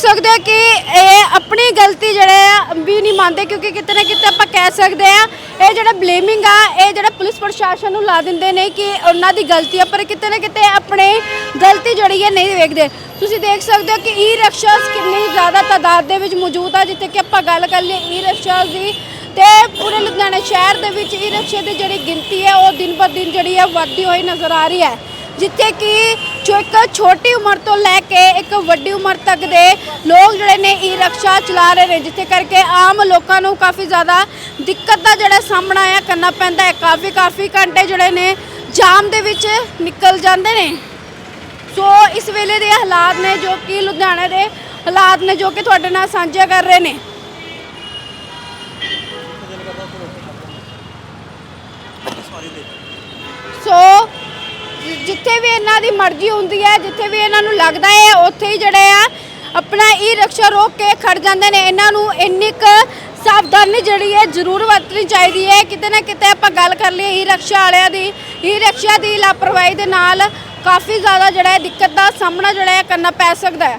ਸਕਦੇ ਹੋ ਕਿ ਇਹ ਆਪਣੀ ਗਲਤੀ ਜਿਹੜੇ ਆ, ਵੀ ਨਹੀਂ ਮੰਨਦੇ ਕਿਉਂਕਿ ਕਿਤੇ ਨਾ ਕਿਤੇ ਆਪਾਂ ਕਹਿ ਸਕਦੇ ਆ ਇਹ ਜਿਹੜਾ ਬਲੇਮਿੰਗ ਆ, ਇਹ ਜਿਹੜਾ ਪੁਲਿਸ ਪ੍ਰਸ਼ਾਸਨ ਨੂੰ ਲਾ ਦਿੰਦੇ ਨੇ ਕਿ ਉਹਨਾਂ ਦੀ ਗਲਤੀ ਆ, ਪਰ ਕਿਤੇ ਨਾ ਕਿਤੇ ਆਪਣੇ ਗਲਤੀ ਜਿਹੜੀ ਹੈ ਨਹੀਂ ਵੇਖਦੇ। ਤੁਸੀਂ ਦੇਖ ਸਕਦੇ ਹੋ ਕਿ ਈ ਰਿਕਸ਼ਾਸ ਕਿੰਨੀ ਜ਼ਿਆਦਾ ਤਾਦਾਦ ਦੇ ਵਿੱਚ ਮੌਜੂਦ ਆ, ਜਿੱਥੇ ਕਿ ਆਪਾਂ ਗੱਲ ਕਰ ਲਈਏ ਈ ਰਿਕਸ਼ਾਸ ਦੀ, ਤੇ ਪੂਰੇ ਲੁਧਿਆਣਾ ਸ਼ਹਿਰ ਦੇ ਵਿੱਚ ਈ ਰਿਕਸ਼ੇ ਦੀ ਜਿਹੜੀ ਗਿਣਤੀ ਹੈ ਉਹ ਦਿਨ ਬ ਦਿਨ ਜਿਹੜੀ ਹੈ ਵੱਧਦੀ ਹੋਈ ਨਜ਼ਰ ਆ ਰਹੀ ਹੈ। ਜਿੱਥੇ ਕਿ ਜੋ ਇੱਕ ਛੋਟੀ ਉਮਰ ਤੋਂ ਲੈ ਕੇ ਇੱਕ ਵੱਡੀ ਉਮਰ ਤੱਕ ਦੇ ਲੋਕ ਜਿਹੜੇ ਨੇ ਈ ਰਕਸ਼ਾ ਚਲਾ ਰਹੇ ਨੇ, ਜਿੱਥੇ ਕਰਕੇ ਆਮ ਲੋਕਾਂ ਨੂੰ ਕਾਫੀ ਜ਼ਿਆਦਾ ਦਿੱਕਤ ਦਾ ਜਿਹੜਾ ਸਾਹਮਣਾ ਆ ਕਰਨਾ ਪੈਂਦਾ ਹੈ। ਕਾਫੀ ਕਾਫੀ ਘੰਟੇ ਜਿਹੜੇ ਨੇ ਜਾਮ ਦੇ ਵਿੱਚ ਨਿਕਲ ਜਾਂਦੇ ਨੇ। ਸੋ ਇਸ ਵੇਲੇ ਦੇ ਹਾਲਾਤ ਨੇ ਜੋ ਕਿ ਲੁਧਿਆਣੇ ਦੇ ਹਾਲਾਤ ਨੇ ਜੋ ਕਿ ਤੁਹਾਡੇ ਨਾਲ ਸਾਂਝੇ ਕਰ ਰਹੇ ਨੇ। ਸੋ ਜਿ- ਜਿੱਥੇ ਵੀ ਇਹਨਾਂ ਦੀ ਮਰਜ਼ੀ ਹੁੰਦੀ ਹੈ, ਜਿੱਥੇ ਵੀ ਇਹਨਾਂ ਨੂੰ ਲੱਗਦਾ ਹੈ, ਉੱਥੇ ਹੀ ਜਿਹੜੇ ਆ, ਆਪਣਾ ਈ ਰਕਸ਼ਾ ਰੋਕ ਕੇ ਖੜ ਜਾਂਦੇ ਨੇ। ਇਹਨਾਂ ਨੂੰ ਇੰਨੀ ਕੁ ਸਾਵਧਾਨੀ ਜਿਹੜੀ ਹੈ, ਜ਼ਰੂਰ ਵਰਤਣੀ ਚਾਹੀਦੀ ਹੈ। ਕਿਤੇ ਨਾ ਕਿਤੇ ਆਪਾਂ ਗੱਲ ਕਰ ਲਈਏ ਈ ਰਕਸ਼ਾ ਵਾਲਿਆਂ ਦੀ ਈ ਰਿਕਸ਼ਾ ਦੀ ਲਾਪਰਵਾਹੀ ਦੇ ਨਾਲ ਕਾਫੀ ਜ਼ਿਆਦਾ ਜਿਹੜਾ ਹੈ ਦਿੱਕਤ ਦਾ ਸਾਹਮਣਾ ਜਿਹੜਾ ਹੈ ਕਰਨਾ ਪੈ ਸਕਦਾ ਹੈ।